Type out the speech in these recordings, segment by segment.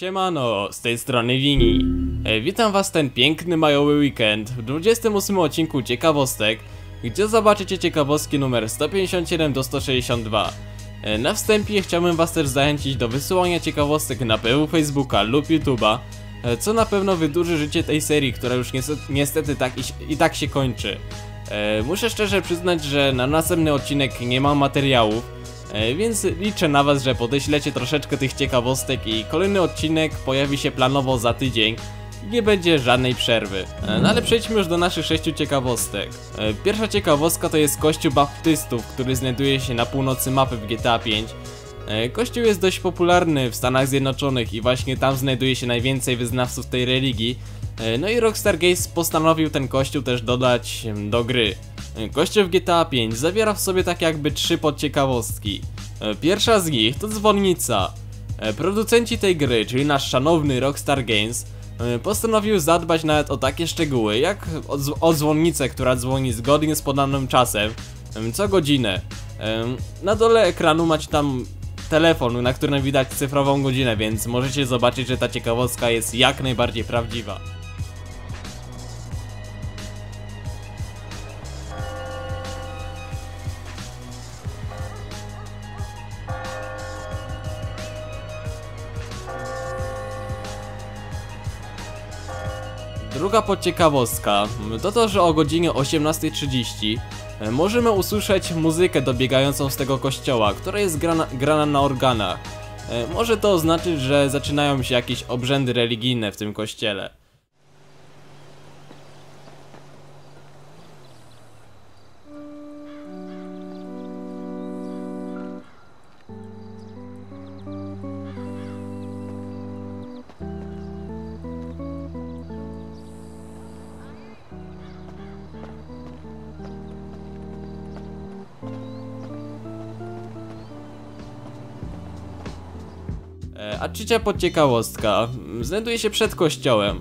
Siemano, z tej strony Wini. E, witam was ten piękny majowy weekend w 28 odcinku ciekawostek, gdzie zobaczycie ciekawostki numer 157 do 162. E, na wstępie chciałbym was też zachęcić do wysyłania ciekawostek na PW Facebooka lub YouTube'a, e, co na pewno wydłuży życie tej serii, która już niestety, niestety tak i, i tak się kończy. E, muszę szczerze przyznać, że na następny odcinek nie mam materiałów, E, Więc liczę na was, że podeślecie troszeczkę tych ciekawostek i kolejny odcinek pojawi się planowo za tydzień. Nie będzie żadnej przerwy. E, No ale przejdźmy już do naszych sześciu ciekawostek. Pierwsza ciekawostka to jest kościół baptystów, który znajduje się na północy mapy w GTA V. Kościół jest dość popularny w Stanach Zjednoczonych i właśnie tam znajduje się najwięcej wyznawców tej religii. E, No i Rockstar Games postanowił ten kościół też dodać do gry. E, Kościół w GTA V zawiera w sobie tak jakby trzy podciekawostki. E, Pierwsza z nich to dzwonnica. Producenci tej gry, czyli nasz szanowny Rockstar Games, postanowił zadbać nawet o takie szczegóły, jak o, dzw- o dzwonnicę, która dzwoni zgodnie z podanym czasem, em, co godzinę. Na dole ekranu macie tam telefon, na którym widać cyfrową godzinę, więc możecie zobaczyć, że ta ciekawostka jest jak najbardziej prawdziwa. Druga podciekawostka to to, że o godzinie 18.30 e, możemy usłyszeć muzykę dobiegającą z tego kościoła, która jest grana, grana na organach. E, Może to oznaczyć, że zaczynają się jakieś obrzędy religijne w tym kościele. A trzecia podciekawostka znajduje się przed kościołem.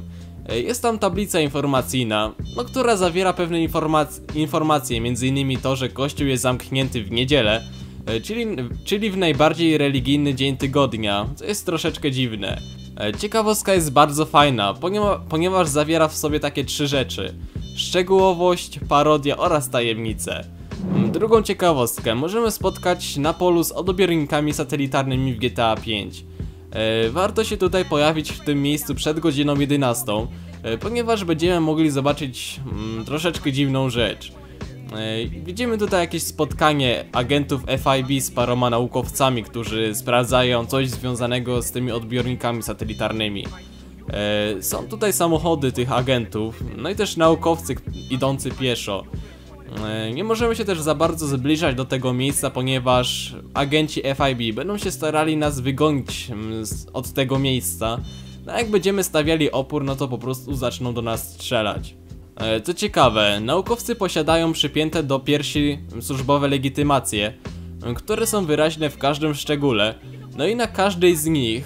Jest tam tablica informacyjna, no, która zawiera pewne informac- informacje, m.in. to, że kościół jest zamknięty w niedzielę, e, czyli, czyli w najbardziej religijny dzień tygodnia, co jest troszeczkę dziwne. E, Ciekawostka jest bardzo fajna, ponieważ, ponieważ zawiera w sobie takie trzy rzeczy. Szczegółowość, parodia oraz tajemnice. Mm, Drugą ciekawostkę możemy spotkać na polu z odbiornikami satelitarnymi w GTA V. E, warto się tutaj pojawić w tym miejscu przed godziną 11, e, ponieważ będziemy mogli zobaczyć mm, troszeczkę dziwną rzecz. E, widzimy tutaj jakieś spotkanie agentów FIB z paroma naukowcami, którzy sprawdzają coś związanego z tymi odbiornikami satelitarnymi. Są tutaj samochody tych agentów, no i też naukowcy idący pieszo. E, Nie możemy się też za bardzo zbliżać do tego miejsca, ponieważ agenci FIB będą się starali nas wygonić mm, od tego miejsca. No jak będziemy stawiali opór, no to po prostu zaczną do nas strzelać. E, Co ciekawe, naukowcy posiadają przypięte do piersi służbowe legitymacje, m, które są wyraźne w każdym szczególe. No i na każdej z nich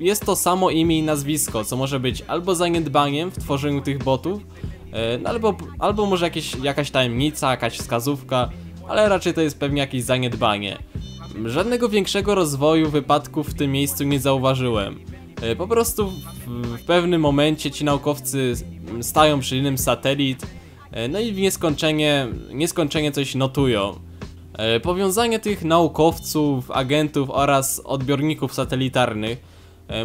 jest to samo imię i nazwisko, co może być albo zaniedbaniem w tworzeniu tych botów, no albo, albo może jakieś, jakaś tajemnica, jakaś wskazówka, ale raczej to jest pewnie jakieś zaniedbanie. Żadnego większego rozwoju wypadków w tym miejscu nie zauważyłem. E, Po prostu w, w pewnym momencie ci naukowcy stają przy innym satelit, e, no i w nieskończenie, nieskończenie coś notują. E, Powiązanie tych naukowców, agentów oraz odbiorników satelitarnych e,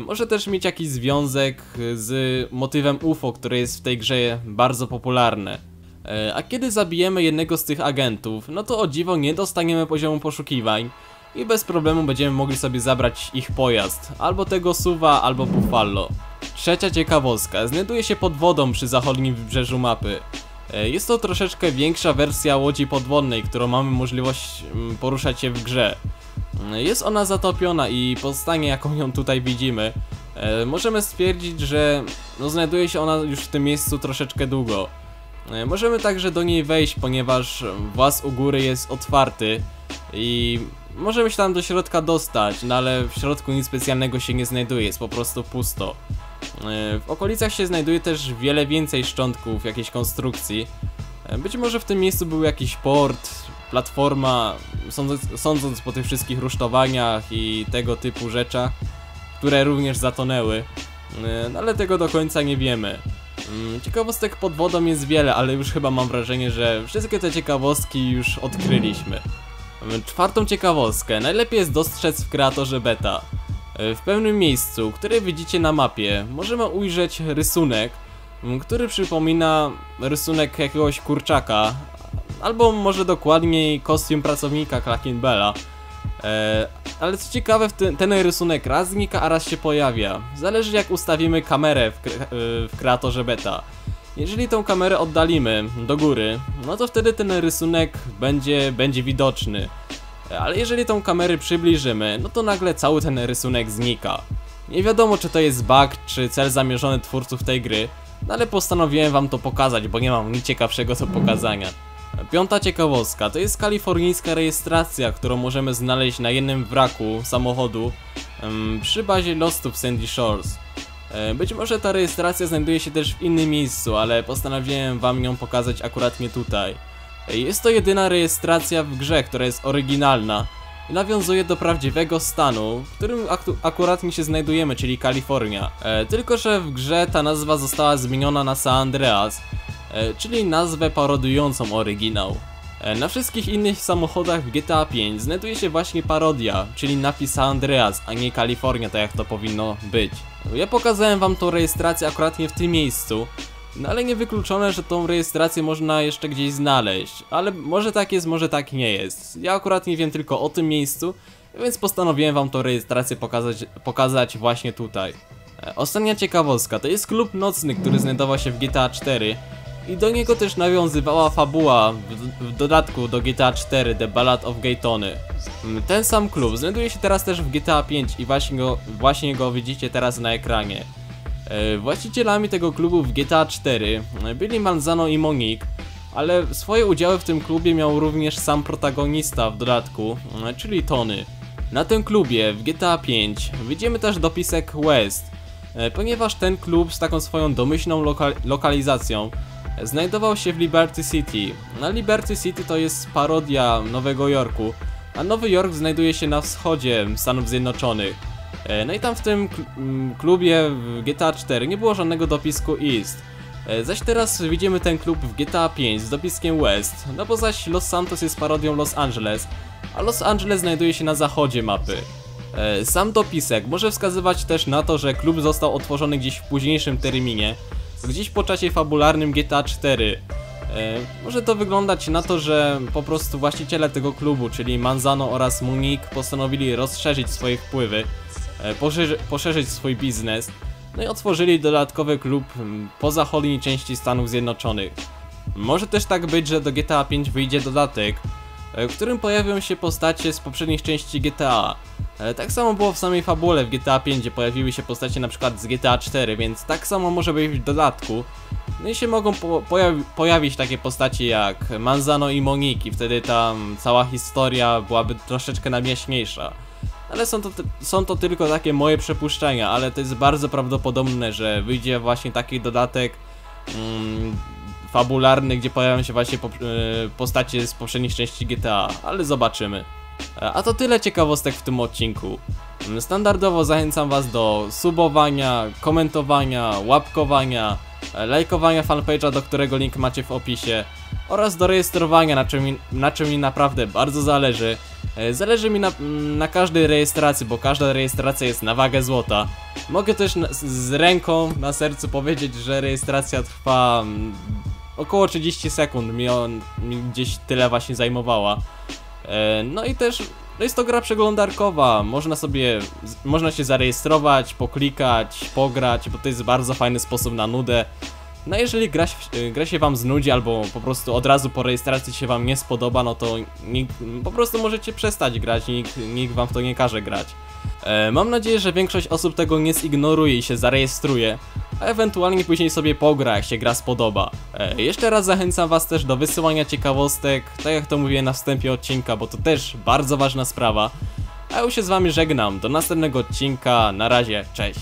może też mieć jakiś związek z motywem UFO, które jest w tej grze bardzo popularne. E, A kiedy zabijemy jednego z tych agentów, no to o dziwo nie dostaniemy poziomu poszukiwań i bez problemu będziemy mogli sobie zabrać ich pojazd, albo tego suwa, albo buffalo. Trzecia ciekawostka, znajduje się pod wodą przy zachodnim wybrzeżu mapy. E, Jest to troszeczkę większa wersja łodzi podwodnej, którą mamy możliwość mm, poruszać się w grze. Jest ona zatopiona i po stanie jaką ją tutaj widzimy, e, możemy stwierdzić, że no, znajduje się ona już w tym miejscu troszeczkę długo. E, Możemy także do niej wejść, ponieważ właz u góry jest otwarty i możemy się tam do środka dostać, no ale w środku nic specjalnego się nie znajduje, jest po prostu pusto. E, W okolicach się znajduje też wiele więcej szczątków jakiejś konstrukcji. Być może w tym miejscu był jakiś port, platforma, sądząc, sądząc po tych wszystkich rusztowaniach i tego typu rzeczach, które również zatonęły, E, no ale tego do końca nie wiemy. Mm, Ciekawostek pod wodą jest wiele, ale już chyba mam wrażenie, że wszystkie te ciekawostki już odkryliśmy. Mm, Czwartą ciekawostkę najlepiej jest dostrzec w kreatorze beta. E, W pewnym miejscu, które widzicie na mapie, możemy ujrzeć rysunek, m, który przypomina rysunek jakiegoś kurczaka, albo może dokładniej kostium pracownika Clackin Bella. E, ale co ciekawe, ten rysunek raz znika, a raz się pojawia. Zależy jak ustawimy kamerę w, kre, e, w kreatorze beta. Jeżeli tą kamerę oddalimy do góry, no to wtedy ten rysunek będzie, będzie widoczny. E, Ale jeżeli tą kamerę przybliżymy, no to nagle cały ten rysunek znika. Nie wiadomo czy to jest bug, czy cel zamierzony twórców tej gry, no ale postanowiłem wam to pokazać, bo nie mam nic ciekawszego do pokazania. Piąta ciekawostka to jest kalifornijska rejestracja, którą możemy znaleźć na jednym wraku samochodu przy bazie Lostu w Sandy Shores. E, Być może ta rejestracja znajduje się też w innym miejscu, ale postanowiłem wam ją pokazać akurat nie tutaj. E, Jest to jedyna rejestracja w grze, która jest oryginalna i nawiązuje do prawdziwego stanu, w którym akurat mi się znajdujemy, czyli Kalifornia. E, tylko, że w grze ta nazwa została zmieniona na San Andreas, czyli nazwę parodującą oryginał. E, Na wszystkich innych samochodach w GTA 5 znajduje się właśnie parodia, czyli napis San Andreas, a nie Kalifornia, tak jak to powinno być. Ja pokazałem wam tą rejestrację akurat nie w tym miejscu, no ale niewykluczone, że tą rejestrację można jeszcze gdzieś znaleźć, ale może tak jest, może tak nie jest. Ja akurat nie wiem tylko o tym miejscu, więc postanowiłem wam tą rejestrację pokazać, pokazać właśnie tutaj. E, Ostatnia ciekawostka, to jest klub nocny, który znajdował się w GTA 4 i do niego też nawiązywała fabuła w, w dodatku do GTA 4 The Ballad of Gay Tony. Mm, Ten sam klub znajduje się teraz też w GTA 5 i właśnie go, właśnie go widzicie teraz na ekranie. E, Właścicielami tego klubu w GTA 4 byli Manzano i Monique, ale swoje udziały w tym klubie miał również sam protagonista w dodatku, e, czyli Tony. Na tym klubie w GTA 5 widzimy też dopisek West, e, ponieważ ten klub z taką swoją domyślną loka lokalizacją e, znajdował się w Liberty City. Na Liberty City to jest parodia Nowego Jorku, a Nowy Jork znajduje się na wschodzie Stanów Zjednoczonych. E, No i tam w tym kl- m, klubie w GTA 4 nie było żadnego dopisku East. E, Zaś teraz widzimy ten klub w GTA 5 z dopiskiem West, no bo zaś Los Santos jest parodią Los Angeles, a Los Angeles znajduje się na zachodzie mapy. E, Sam dopisek może wskazywać też na to, że klub został otworzony gdzieś w późniejszym terminie, gdzieś po czasie fabularnym GTA 4. E, Może to wyglądać na to, że po prostu właściciele tego klubu, czyli Manzano oraz Monique postanowili rozszerzyć swoje wpływy, e, poszerzy, poszerzyć swój biznes, no i otworzyli dodatkowy klub mm, po zachodniej części Stanów Zjednoczonych. Może też tak być, że do GTA 5 wyjdzie dodatek, e, w którym pojawią się postacie z poprzednich części GTA. E, Tak samo było w samej fabule w GTA 5, gdzie pojawiły się postacie na przykład z GTA 4, więc tak samo może być w dodatku. No i się mogą po pojawi pojawić takie postacie jak Manzano i Moniki, wtedy tam cała historia byłaby troszeczkę namięśniejsza. Ale są to, są to tylko takie moje przypuszczenia, ale to jest bardzo prawdopodobne, że wyjdzie właśnie taki dodatek mm, fabularny, gdzie pojawią się właśnie po, y, postacie z poprzednich części GTA, ale zobaczymy. E, A to tyle ciekawostek w tym odcinku. Mm, Standardowo zachęcam Was do subowania, komentowania, łapkowania, e, lajkowania fanpage'a, do którego link macie w opisie oraz do rejestrowania, na czym, mi- na czym mi naprawdę bardzo zależy. E, Zależy mi na, mm, na każdej rejestracji, bo każda rejestracja jest na wagę złota. Mogę też na, z- ręką na sercu powiedzieć, że rejestracja trwa mm, około 30 sekund, mi, on, mi gdzieś tyle właśnie zajmowała. E, No i też no jest to gra przeglądarkowa, można sobie, można się zarejestrować, poklikać, pograć, bo to jest bardzo fajny sposób na nudę. No jeżeli gra, y, gra się wam znudzi albo po prostu od razu po rejestracji się wam nie spodoba, no to nikt, po prostu możecie przestać grać, nikt, nikt wam w to nie każe grać. E, mam nadzieję, że większość osób tego nie zignoruje i się zarejestruje, a ewentualnie później sobie pogra, jak się gra spodoba. E, jeszcze raz zachęcam was też do wysyłania ciekawostek, tak jak to mówiłem na wstępie odcinka, bo to też bardzo ważna sprawa. A ja już się z wami żegnam, do następnego odcinka, na razie, cześć.